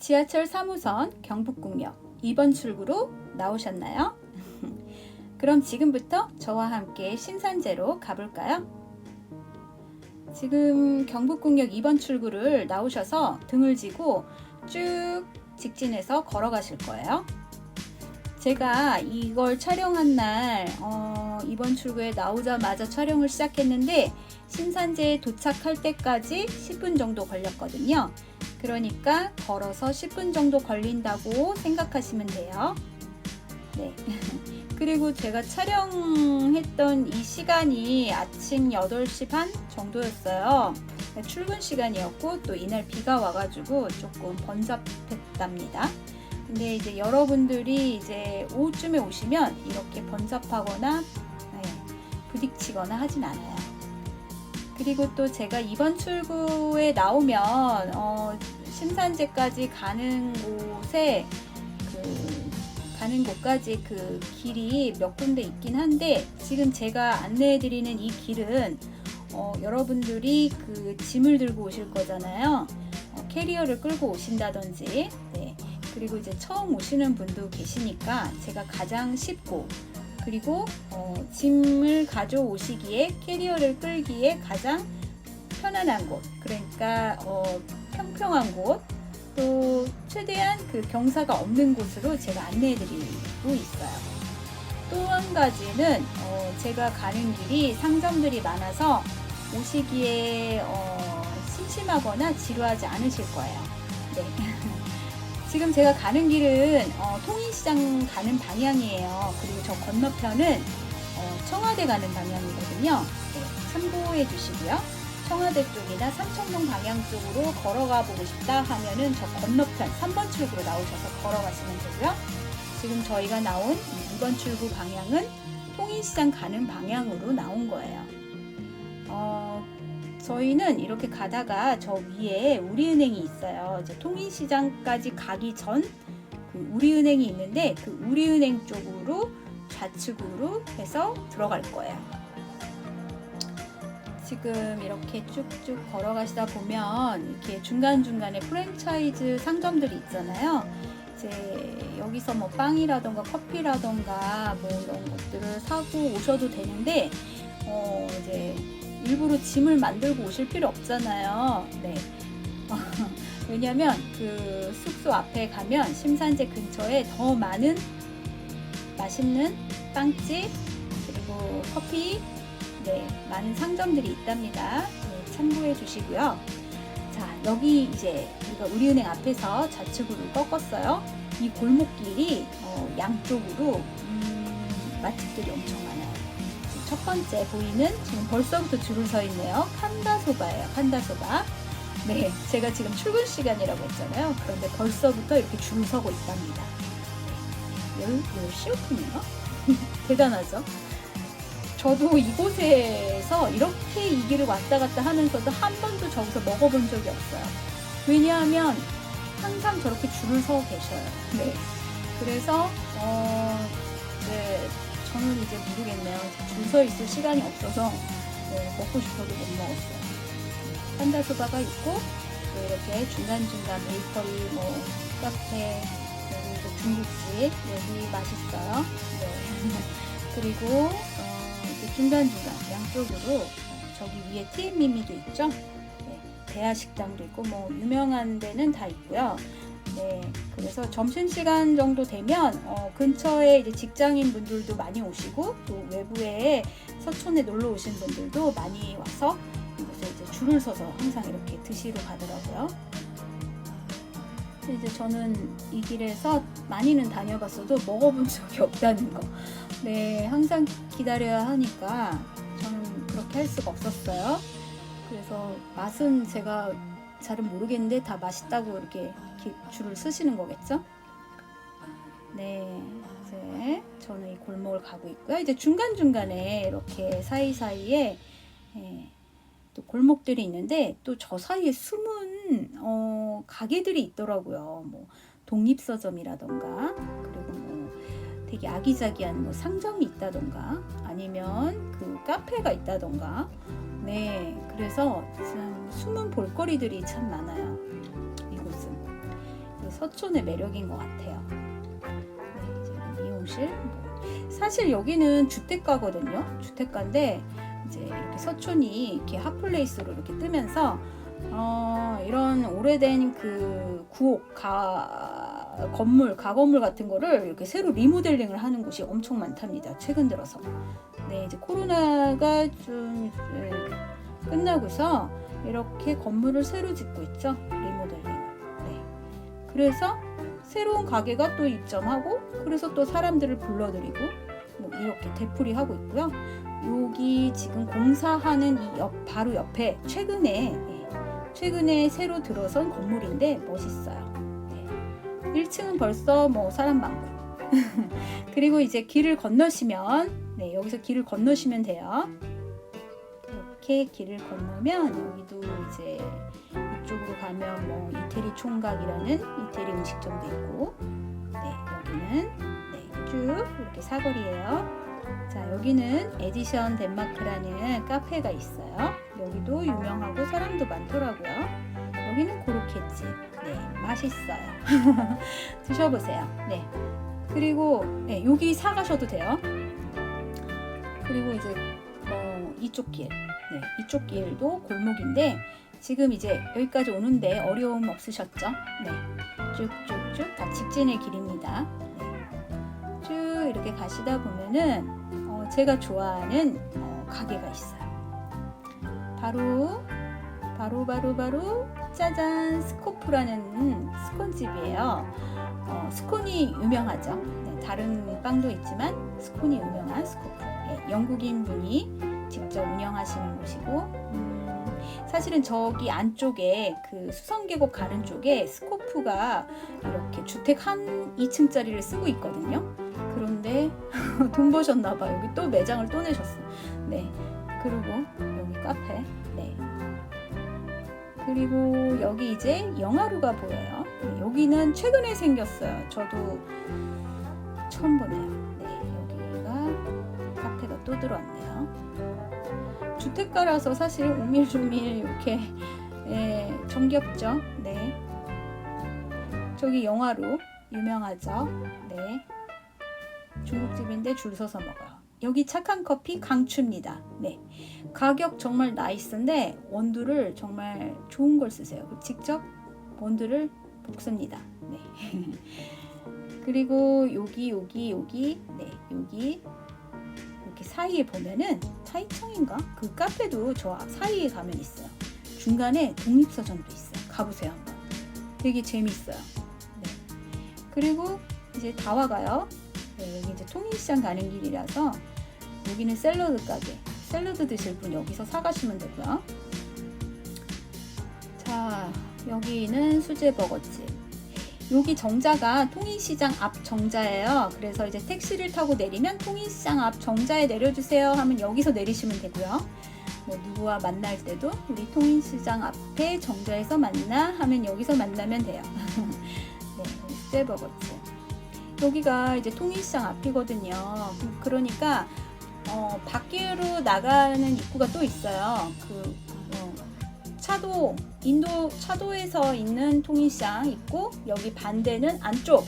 지하철 3호선 경북궁역 2번 출구로 나오셨나요? 그럼 지금부터 저와 함께 신산제로 가볼까요? 지금 경북궁역 2번 출구를 나오셔서 등을 지고 쭉 직진해서 걸어가실 거예요. 제가 이걸 촬영한 날 어, 이번 출구에 나오자마자 촬영을 시작했는데 신산제에 도착할 때까지 10분 정도 걸렸거든요. 그러니까 걸어서 10분 정도 걸린다고 생각하시면 돼요. 네. 그리고 제가 촬영했던 이 시간이 아침 8시 반 정도였어요. 출근 시간이었고 또 이날 비가 와가지고 조금 번잡했답니다. 근데 이제 여러분들이 이제 오후쯤에 오시면 이렇게 번잡하거나 네, 부딪히거나 하진 않아요. 그리고 또 제가 이번 출구에 나오면 어, 신산제까지 가는 곳에 그 가는 곳까지 그 길이 몇 군데 있긴 한데 지금 제가 안내해 드리는 이 길은 어, 여러분들이 그 짐을 들고 오실 거잖아요. 어, 캐리어를 끌고 오신다든지, 네. 그리고 이제 처음 오시는 분도 계시니까 제가 가장 쉽고 그리고 어, 짐을 가져오시기에 캐리어를 끌기에 가장 편안한 곳, 그러니까 어, 평평한 곳, 또 최대한 그 경사가 없는 곳으로 제가 안내해드리고 있어요. 또 한 가지는 어, 제가 가는 길이 상점들이 많아서 오시기에 어, 심심하거나 지루하지 않으실 거예요. 네. 지금 제가 가는 길은 어, 통인시장 가는 방향이에요. 그리고 저 건너편은 어, 청와대 가는 방향이거든요. 네, 참고해 주시고요. 청와대 쪽이나 삼청동 방향 쪽으로 걸어가 보고 싶다 하면은 저 건너편 3번 출구로 나오셔서 걸어가시면 되고요. 지금 저희가 나온 2번 출구 방향은 통인시장 가는 방향으로 나온 거예요. 어, 저희는 이렇게 가다가 저 위에 우리은행이 있어요. 이제 통인시장까지 가기 전 그 우리은행이 있는데 그 우리은행 쪽으로 좌측으로 해서 들어갈 거예요. 지금 이렇게 쭉쭉 걸어가시다 보면 이렇게 중간중간에 프랜차이즈 상점들이 있잖아요. 이제 여기서 뭐 빵이라던가 커피라던가 뭐 이런 것들을 사고 오셔도 되는데 어 이제 일부러 짐을 만들고 오실 필요 없잖아요. 네. 왜냐면 그 숙소 앞에 가면 심산제 근처에 더 많은 맛있는 빵집 그리고 커피 네, 많은 상점들이 있답니다. 네, 참고해 주시고요. 자, 여기 이제 우리가 우리은행 앞에서 좌측으로 꺾었어요. 이 골목길이 어, 양쪽으로 음, 맛집들이 엄청 많아요. 첫 번째 보이는 지금 벌써부터 줄을 서 있네요. 칸다소바예요. 칸다소바. 네, 제가 지금 출근 시간이라고 했잖아요. 그런데 벌써부터 이렇게 줄을 서고 있답니다. 네, 10시 오픈인가? 대단하죠? 저도 이곳에서 이렇게 이 길을 왔다 갔다 하면서도 한 번도 저기서 먹어본 적이 없어요. 왜냐하면 항상 저렇게 줄을 서 계셔요. 네. 그래서, 어, 네, 저는 이제 모르겠네요. 줄 서 있을 시간이 없어서 네, 먹고 싶어도 못 먹었어요. 판다 소바가 있고, 또 이렇게 중간중간 베이커리, 뭐, 카페, 그리고 또 중국집, 여기 맛있어요. 네. 그리고, 어, 이렇게 중간중간 양쪽으로 어, 저기 위에 티미미도 있죠. 네, 대하 식당도 있고 뭐 유명한 데는 다 있고요. 네, 그래서 점심 시간 정도 되면 어, 근처에 이제 직장인 분들도 많이 오시고 또 외부에 서촌에 놀러 오신 분들도 많이 와서 이곳에 이제 줄을 서서 항상 이렇게 드시러 가더라고요. 이제 저는 이 길에서 많이는 다녀봤어도 먹어본 적이 없다는 거. 네, 항상 기다려야 하니까 저는 그렇게 할 수가 없었어요. 그래서 맛은 제가 잘은 모르겠는데 다 맛있다고 이렇게 기- 줄을 쓰시는 거겠죠? 네, 이제 저는 이 골목을 가고 있고요. 이제 중간 중간에 이렇게 사이 사이에 예, 또 골목들이 있는데 또 저 사이에 숨은 어, 가게들이 있더라고요. 뭐 독립서점이라던가 그리고 뭐 되게 아기자기한 뭐 상점이 있다던가 아니면 그 카페가 있다던가 네 그래서 참 숨은 볼거리들이 참 많아요 이곳은 서촌의 매력인 것 같아요. 네, 이제 미용실. 뭐. 사실 여기는 주택가거든요. 주택가인데 이제 이렇게 서촌이 이렇게 핫플레이스로 이렇게 뜨면서 어, 이런 오래된 그 구옥 가 건물 가건물 같은 거를 이렇게 새로 리모델링을 하는 곳이 엄청 많답니다. 최근 들어서. 네, 이제 코로나가 좀 끝나고서 이렇게 건물을 새로 짓고 있죠. 리모델링. 네. 그래서 새로운 가게가 또 입점하고 그래서 또 사람들을 불러들이고 뭐 이렇게 되풀이 하고 있고요. 여기 지금 공사하는 이 옆 바로 옆에 최근에 예, 최근에 새로 들어선 건물인데 멋있어요. 네. 1층은 벌써 뭐 사람 많고 그리고 이제 길을 건너시면 네, 여기서 길을 건너시면 돼요. 이렇게 길을 건너면 여기도 이제 이쪽으로 가면 뭐 이태리 총각이라는 이태리 음식점도 있고 네, 여기는 네, 쭉 이렇게 사거리예요. 자, 여기는 에디션 덴마크라는 카페가 있어요. 여기도 유명하고 사람도 많더라고요. 여기는 고로케집. 네, 맛있어요. 드셔보세요. 네. 그리고 네, 여기 사가셔도 돼요. 그리고 이제 어, 이쪽 길, 네, 이쪽 길도 골목인데 지금 이제 여기까지 오는데 어려움 없으셨죠? 네, 쭉쭉쭉 다 직진의 길입니다. 네. 쭉 이렇게 가시다 보면은 어, 제가 좋아하는 어, 가게가 있어요. 바로 바로 바로 바로 짜잔 스코프라는 스콘집이에요. 어, 스콘이 유명하죠. 네, 다른 빵도 있지만 스콘이 유명한 스코프. 예, 영국인 분이 직접 운영하시는 곳이고 음, 사실은 저기 안쪽에 그 수성 계곡 가는 쪽에 스코프가 이렇게 주택 한 2층짜리를 쓰고 있거든요. 그런데 돈 버셨나 봐. 여기 또 매장을 또 내셨어. 네. 그리고 여기 카페. 네. 그리고 여기 이제 영하루가 보여요. 네, 여기는 최근에 생겼어요. 저도 처음 보네요. 네, 여기가 카페가 또 들어왔네요. 주택가라서 사실 오밀조밀 이렇게 예, 정겹죠. 네. 저기 영화로 유명하죠. 네. 중국집인데 줄 서서 먹어요. 여기 착한 커피 강추입니다. 네. 가격 정말 나이스인데 원두를 정말 좋은 걸 쓰세요. 직접 원두를 볶습니다. 네. 그리고 여기 여기 여기 네 여기 사이에 보면은 타이청인가 그 카페도 저 사이에 가면 있어요. 중간에 독립서점도 있어요. 가보세요 한번. 되게 재밌어요. 네. 그리고 이제 다 와가요. 네, 여기 이제 통일시장 가는 길이라서 여기는 샐러드 가게. 샐러드 드실 분 여기서 사가시면 되고요. 자, 여기는 수제 버거집. 여기 정자가 통일시장 앞 정자예요. 그래서 이제 택시를 타고 내리면 통일시장 앞 정자에 내려주세요 하면 여기서 내리시면 되고요. 뭐 누구와 만날 때도 우리 통일시장 앞에 정자에서 만나 하면 여기서 만나면 돼요. 네, 버거집. 여기가 이제 통일시장 앞이거든요. 그러니까 어, 밖으로 나가는 입구가 또 있어요. 그 어, 차도 인도 차도에서 있는 통일시장 있고 여기 반대는 안쪽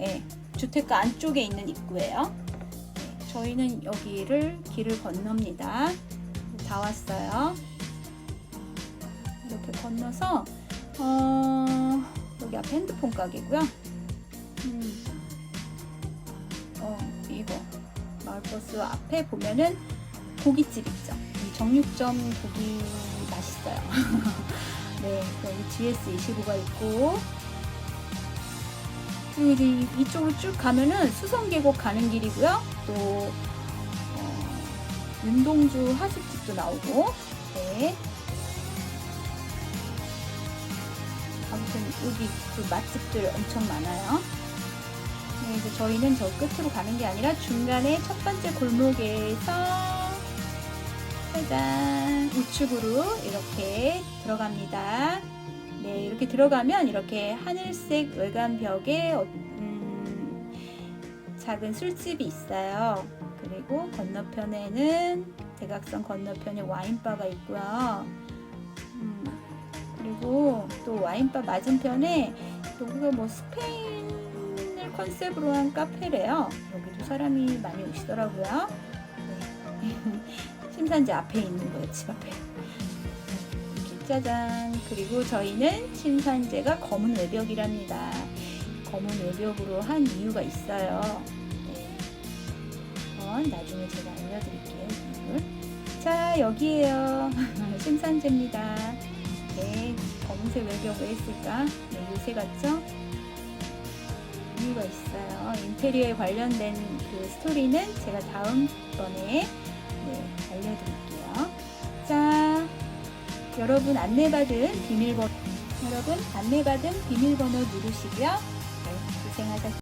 예, 주택가 안쪽에 있는 입구예요. 네, 저희는 여기를 길을 건넙니다. 다 왔어요. 이렇게 건너서 어, 여기 앞에 핸드폰 가게고요. 음, 어, 이거 마을버스 앞에 보면은 고깃집 있죠. 이 정육점 고기 맛있어요. 네, 여기 GS25가 있고 그리고 이제 이쪽으로 쭉 가면은 수성계곡 가는 길이고요. 또 어, 윤동주 하숙집도 나오고 네. 아무튼 여기 그 맛집들 엄청 많아요. 네, 이제 저희는 저 끝으로 가는 게 아니라 중간에 첫 번째 골목에서 짜잔 우측으로 이렇게 들어갑니다. 네, 이렇게 들어가면 이렇게 하늘색 외관 벽에 어, 음, 작은 술집이 있어요. 그리고 건너편에는 대각선 건너편에 와인바가 있고요. 음, 그리고 또 와인바 맞은편에 여기가 뭐 스페인을 컨셉으로 한 카페래요. 여기도 사람이 많이 오시더라고요. 네. 심산지 앞에 있는 거예요, 집 앞에. 이렇게 짜잔. 그리고 저희는 심산제가 검은 외벽이랍니다. 검은 외벽으로 한 이유가 있어요. 네. 한번 나중에 제가 알려드릴게요, 이유를. 자, 여기에요. 심산제입니다. 네, 검은색 외벽 왜 했을까? 네, 요새 같죠? 이유가 있어요. 인테리어에 관련된 그 스토리는 제가 다음번에 네, 알려드릴게요. 자, 여러분 안내받은 비밀번호 여러분 안내받은 비밀번호 누르시고요. 네, 고생하셨습니다.